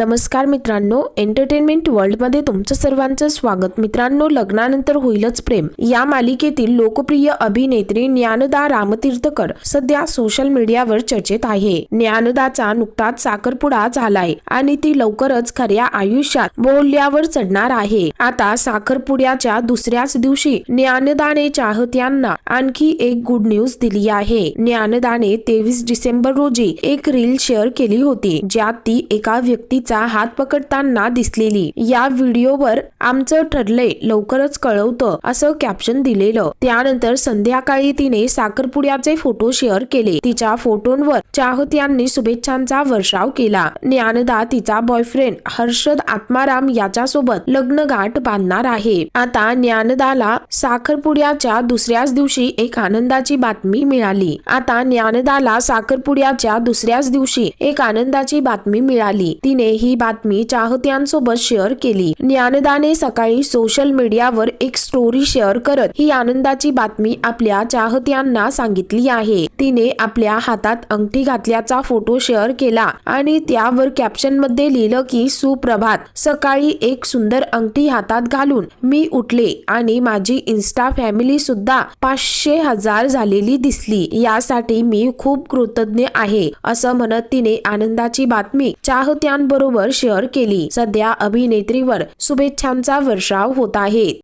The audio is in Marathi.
नमस्कार मित्रांनो एंटरटेनमेंट वर्ल्डमध्ये तुमचं सर्वांचं स्वागत. मित्रांनो लग्नानंतर होईलच प्रेम. या मालिकेतील लोकप्रिय अभिनेत्री ज्ञानदा रामतीर्थकर सध्या सोशल मीडियावर चर्चेत आहे. ज्ञानदाचा नुकताच साखरपुडा झालाय आणि ती लवकरच खऱ्या आयुष्यात बोलल्यावर चढणार आहे. आता साखरपुड्याच्या दुसऱ्याच दिवशी ज्ञानदाने चाहत्यांना आणखी एक गुड न्यूज दिली आहे. ज्ञानदाने तेवीस डिसेंबर रोजी एक रील शेअर केली होती ज्यात ती एका व्यक्तीचा हात पकडताना दिसलेली या व्हिडिओवर आमचं ठरलंय लवकरच कळवतं असं कॅप्शन दिलेलं. त्यानंतर संध्याकाळी तिने साखरपुड्याचे फोटो शेअर केले. तिच्या फोटोंवर चाहत्यांनी शुभेच्छांचा वर्षाव केला. ज्ञानदा तिचा बॉयफ्रेंड हर्षद आत्माराम याच्यासोबत लग्नगाठ बांधणार आहे. आता ज्ञानदाला साखरपुड्याच्या दुसऱ्याच दिवशी एक आनंदाची बातमी मिळाली. आता ज्ञानदाला साखरपुड्याच्या दुसऱ्याच दिवशी एक आनंदाची बातमी मिळाली. तिने ही बातमी चाहत्यांसोबत शेअर केली. ज्ञानदाने सकाळी सोशल मीडियावर एक स्टोरी शेअर करत ही आनंदाची बातमी आपल्या चाहत्यांना सांगितली आहे. तिने आपल्या हातात अंगठी घातल्याचा फोटो शेअर केला आणि त्यावर कॅप्शनमध्ये लिहिलं की सुप्रभात. सकाळी एक सुंदर अंगठी हातात घालून मी उठले आणि माझी इन्स्टा फॅमिली सुद्धा पाचशे हजार झालेली दिसली. यासाठी मी खूप कृतज्ञ आहे. असं म्हणत तिने आनंदाची बातमी चाहत्यांबरोबर शेअर केली. सध्या अभिनेत्रीवर शुभेच्छांचा वर्षाव होत आहे.